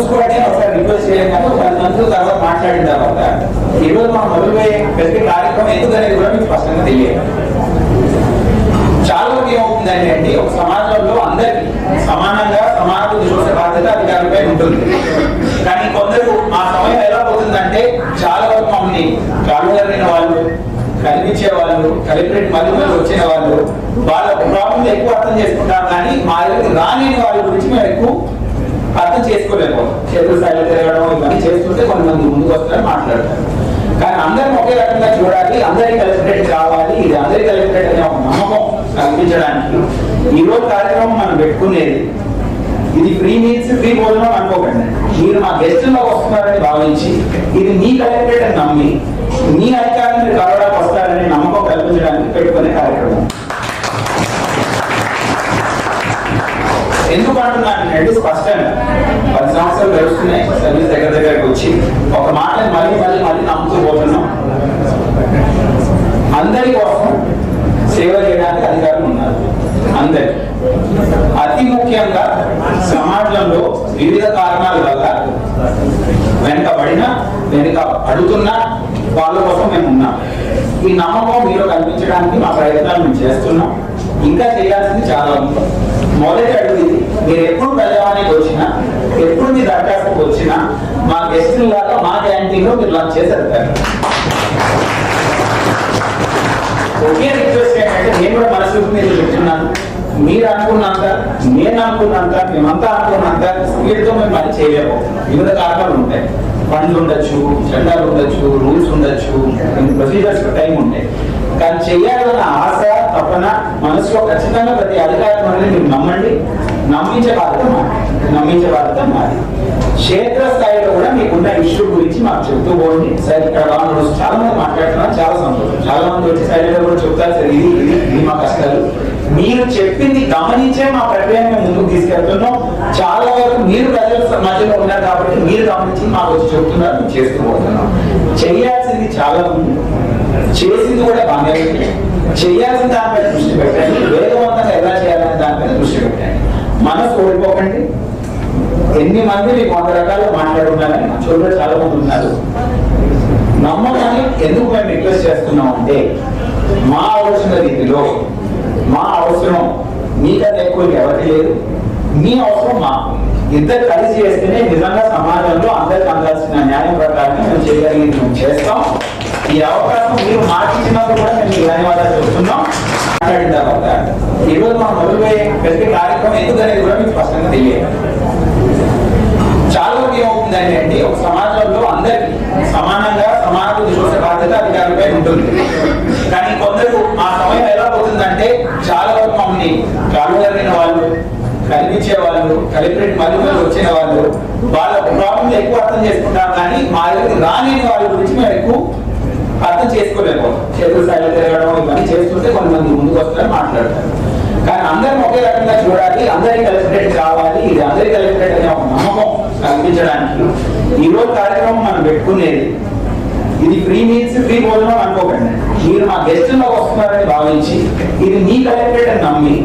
చూసుకోండి ఒకసారి రిక్వెస్ట్ చేయండి. పది మంది తర్వాత మాట్లాడిన తర్వాత ఈరోజు మనం మొదలుపోయే ప్రతి కార్యక్రమం ఎందుకనేది కూడా మీకు స్పష్టంగా తెలియదు చాలా వరకు ఏమవుతుందండి అంటే ఒక సమాజంలో అందరికి సమానంగా సమానత చూసే బాధ్యత అధికారులపై ఉంటుంది. కానీ కొందరు ఆ సమయం ఎలా పోతుందంటే చాలా వరకు మమ్మల్ని కాళ్ళు వాళ్ళు కనిపించే వాళ్ళు కలెక్టరేట్ మళ్ళీ మళ్ళీ వచ్చిన వాళ్ళు వాళ్ళ ప్రాబ్లం ఎక్కువ అర్థం చేసుకుంటారు కానీ మా దగ్గర రాని వాళ్ళ గురించి మేము ఎక్కువ అర్థం చేసుకోలేకపోతాం. చేతుల స్థాయిలో తిరగడం ఇవన్నీ చేస్తుంటే కొంతమంది ముందుకు వస్తారని మాట్లాడతారు. కానీ అందరం ఒకే రకంగా చూడాలి అందరికీ కలెక్టరేట్ కావాలి. ఇది అందరికీ కలెక్టరేట్ అనే ఒక నమ్మకం కల్పించడానికి ఈ రోజు కార్యక్రమం మనం పెట్టుకునేది ఇది ఫ్రీ మీల్స్ ఫ్రీ భోజనం అనుకోకండి. మీరు మా గెస్టుల్లో వస్తున్నారని భావించి ఇది మీ కలెక్టరేట్ అని నమ్మి మీ అధికారులు కలవడానికి వస్తారని నమ్మకం కల్పించడానికి పెట్టుకునే కార్యక్రమం ఎందుకు అంటున్నాను అంటే స్పష్టంగా పది సంవత్సరాలు సర్వీస్ దగ్గర దగ్గరకు వచ్చి ఒక మాటని మళ్ళీ మళ్ళీ మళ్ళీ నమ్ముతూ పోతున్నాం. అందరి కోసం సేవ చేయడానికి అధికారులు ఉన్నారు. అందరి. అతి ముఖ్యంగా సమాజంలో వివిధ కారణాల వల్ల వెనకబడిన వెనుక అడుగుతున్న వాళ్ళ కోసం మేము ఉన్నాం. ఈ నమ్మకం మీరు కల్పించడానికి మా ప్రయత్నాలు మేము చేస్తున్నాం. ఇంకా చేయాల్సింది చాలా ఉంది. మొదటి అడుగు ఇది. మీరు ఎప్పుడు ప్రజావానికి వచ్చినా ఎప్పుడు మీ దరఖాస్తుకు వచ్చినా మా గెస్టుల లాగా మా క్యాంటీన్లో మీరు లంచ్ చేశారు ఒకే రిక్వెస్ట్ ఏంటంటే నేను కూడా మనసుకు మీద చెప్తున్నాను. మీరు అనుకున్నంత నేను అనుకున్నంత మేమంతా అనుకున్నంత స్పీడ్తో మేము పని చేయలేము. వివిధ కారణాలు ఉంటాయి. ఫండ్లు ఉండొచ్చు చట్టాలు ఉండొచ్చు రూల్స్ ఉండొచ్చు కొన్ని ప్రొసీజర్స్ టైం ఉంటాయి. కానీ చేయాలన్న ఆశ తపన మనసులో ఖచ్చితంగా ప్రతి అధికారి మనల్ని మీరు నమ్మండి. నమ్మించే బాధ్యత మాది నమ్మించే బాధ్యత మాది క్షేత్ర స్థాయిలో కూడా మీకున్న ఇష్యూ గురించి మాకు చెప్తూ పోండి. సార్ ఇక్కడ వాళ్ళు చాలా మంది మాట్లాడుతున్నారు. చాలా సంతోషం. చాలా మంది వచ్చి సైడ్లో కూడా చెప్తారు సార్ ఇది ఇది ఇది మా కష్టాలు. మీరు చెప్పింది గమనించే మా ప్రక్రియను ముందుకు తీసుకెళ్తున్నాం. చాలా వరకు మీరు ప్రజల మధ్యలో ఉన్నారు కాబట్టి మీరు గమనించి మాకు వచ్చి చెప్తున్నారు మేము చేస్తూ పోతున్నాం. చేయాల్సింది చాలా ఉంది. చేసింది కూడా బాగానే చేయాల్సిన దానిపై దృష్టి పెట్టండి. వేగవంతంగా ఎలా చేయాలనే దానిపై దృష్టి పెట్టండి. మనసు ఓడిపోకండి ఎన్ని మంది మీకు వంద రకాలుగా మాట్లాడున్నారని చూడడం చాలా మంది ఉన్నారు. నమ్మకాన్ని ఎందుకు మేము రిక్వెస్ట్ చేస్తున్నాం అంటే మా ఆలోచన రీతిలో మా అవసరం మీకంటే ఎక్కువ ఎవరికి లేదు. మీ అవసరం మాకు. ఇద్దరు కలిసి చేస్తేనే నిజంగా సమాజంలో అందరికి అందాల్సిన న్యాయం ప్రకారం మేము చేయగలిగింది మేము చేస్తాం. ఈ అవకాశం మీరు మాకు కూడా మేము మీకు ధన్యవాదాలు చెప్తున్నాం. మాట్లాడిన తర్వాత ఈరోజు మనం మొదలుపోయే ప్రతి కార్యక్రమం ఎందుకనేది కూడా మీకు స్పష్టంగా తెలియదు. చాలా వరకు ఏమవుతుందండి అంటే ఒక సమాజంలో అందరికి సమానంగా సమానత చూసే బాధ్యత అధికారులపై ఉంటుంది. కానీ కొందరు ఆ సమయం ఎలా పోతుందంటే చాలా వరకు మమ్మల్ని కాళ్ళు జరిగిన వాళ్ళు కనిపించే వాళ్ళు కలెక్టరేట్ మళ్ళీ మళ్ళీ వచ్చిన వాళ్ళు వాళ్ళ ప్రాబ్లమ్స్ ఎక్కువ అర్థం చేసుకుంటారు కానీ మా దగ్గర రాని వాళ్ళ గురించి మేము ఎక్కువ అర్థం చేసుకోలేకపోతాం. చేతుల స్థాయిలో తిరగడం ఇవన్నీ చేస్తుంటే కొంతమంది ముందుకు వస్తారని మాట్లాడతారు. కానీ అందరం ఒకే రకంగా చూడాలి అందరి కలెక్టరేట్ కావాలి ఇది అందరి కలెక్టరేట్ అనే ఒక నమ్మకం కల్పించడానికి. ఈ రోజు కార్యక్రమం మనం పెట్టుకునేది ఇది ఫ్రీ మీల్స్ ఫ్రీ భోజనం అనుకోకండి. మీరు మా గెస్టుల్లో వస్తున్నారని భావించి ఇది మీ కలెక్టరేట్ అని నమ్మి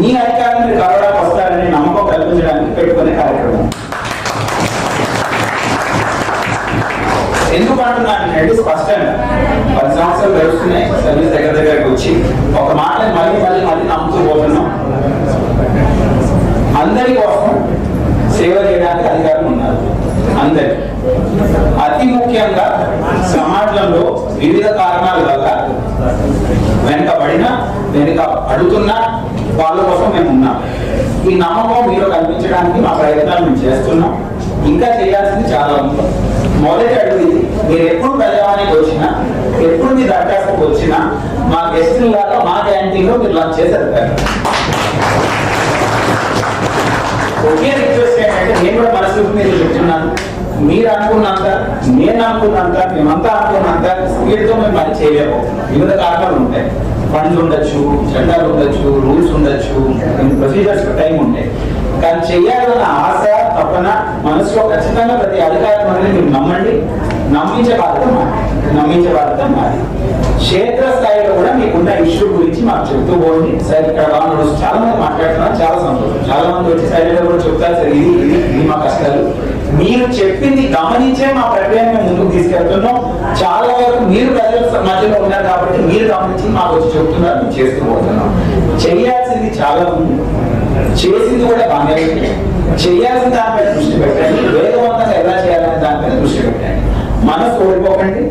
మీ అధికారులు మీరు కలవడానికి వస్తారని నమ్మకం కల్పించడానికి పెట్టుకునే కార్యక్రమం. ఎందుకు అంటున్నాను అంటే స్పష్టంగా పది సంవత్సరాలు గడుస్తున్నాయి. సర్వీస్ దగ్గర దగ్గరకు వచ్చి. ఒక మాట మళ్ళీ మళ్ళీ మళ్ళీ నమ్ముతూ పోతున్నాం. అందరి కోసం సేవ చేయడానికి అధికారులు ఉన్నారు. అందరి. అతి ముఖ్యంగా సమాజంలో వివిధ కారణాల వల్ల వెనకబడిన వెనుక అడుగుతున్న వాళ్ళ కోసం మేము ఉన్నాం. ఈ నమ్మకం మీరు కల్పించడానికి మా ప్రయత్నాలు మేము చేస్తున్నాం. ఇంకా చేయాల్సింది చాలా ఉంది. మొదటి అడుగు ఇది. మీరు ఎప్పుడు ప్రజావానికి వచ్చినా ఎప్పుడు మీ దరఖాస్తుకు వచ్చినా మా గెస్టుల లాగా మా క్యాంటీన్లో మీరు లంచ్ చేశారు వెళ్తారు. ఒకే రిక్వెస్ట్ ఏంటంటే నేను కూడా మనసు మీరు చెప్తున్నాను. మీరు అనుకున్నంత నేను అనుకున్నంత మేమంతా అనుకున్నంత స్పీడ్తో మేము పని చేయలేము. వివిధ కారణాలు ఉంటాయి. ఫండ్స్ ఉండొచ్చు చట్టాలు ఉండొచ్చు రూల్స్ ఉండొచ్చు కొన్ని ప్రొసీజర్స్ టైం ఉంటాయి కానీ చేయాలన్న ఆశ తపన మనసులో ఖచ్చితంగా ప్రతి అధికారం అనేది మీరు నమ్మండి. నమ్మించే బాధ్యత మాది. నమ్మించే బాధ్యత మాది. క్షేత్ర స్థాయిలో కూడా మీకున్న ఇష్యూ గురించి మాకు చెప్తూ పోండి. సార్ ఇక్కడ బాగా చాలా మంది మాట్లాడుతున్నారు. చాలా సంతోషం. చాలా మంది వచ్చి సైడ్ కూడా చెప్తారు. సార్ ఇది ఇది ఇది మా కష్టాలు. మీరు చెప్పింది గమనించే మా ప్రక్రియను మేము ముందుకు తీసుకెళ్తున్నాం. చాలా వరకు మీరు ప్రజల మధ్యలో ఉన్నారు కాబట్టి మీరు గమనించి మాకు వచ్చి చెప్తున్నారు. మేము చేస్తూ పోతున్నాం. చేయాల్సింది చాలా ఉంది. చేసింది కూడా బాగానే చేయాల్సిన దానిపై దృష్టి పెట్టండి. వేగవంతంగా ఎలా చేయాలి మనసు ఓడిపోకండి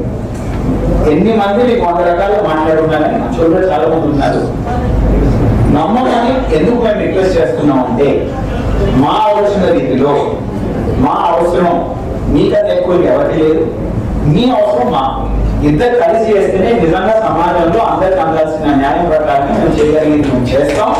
ఎన్ని మంది మీకు వంద రకాలు మాట్లాడుతున్నారని చూడడం చాలా మంది ఉన్నారు. నమ్మకాన్ని ఎందుకు మేము రిక్వెస్ట్ చేస్తున్నాం అంటే మా ఆలోచన రీతిలో మా అవసరం మీకంటే ఎక్కువ ఎవరికి లేదు. మీ అవసరం మాకు. ఇద్దరు కలిసి చేస్తేనే నిజంగా సమాజంలో అందరికి అందాల్సిన న్యాయం ప్రకారం మేము చేయగలిగింది మేము చేస్తాం.